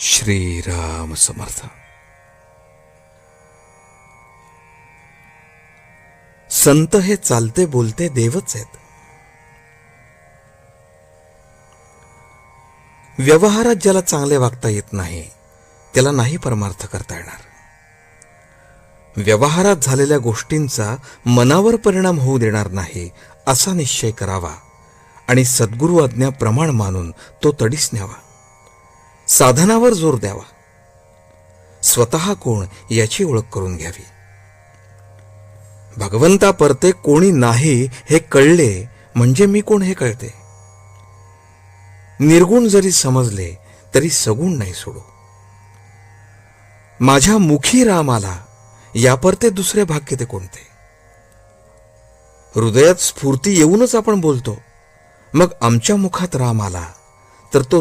श्रीराम समर्थ. संत हे चालते बोलते देवच आहेत. व्यवहारात ज्याला चांगले वागता येत नाही त्याला नाही परमार्थ करता येणार. व्यवहारात झालेल्या गोष्टींचा मनावर परिणाम होऊ देणार नाही असा निश्चय करावा आणि सद्गुरु आज्ञा प्रमाण मानून तो तडीस न्यावा. साधनावर जोर द्यावा. स्वतः कोण याची ओळख करून घ्यावी. भगवंता परते कोणी नाही हे कळले म्हणजे मी कोण हे कळते. निर्गुण जरी समजले तरी सगुण नाही सोडू. माझ्या मुखी रामाला यापरते दुसरे भाग्य ते कोणते? हृदयात स्फूर्ती येऊनच आपण बोलतो. मग आमच्या मुखात राम आला तर तो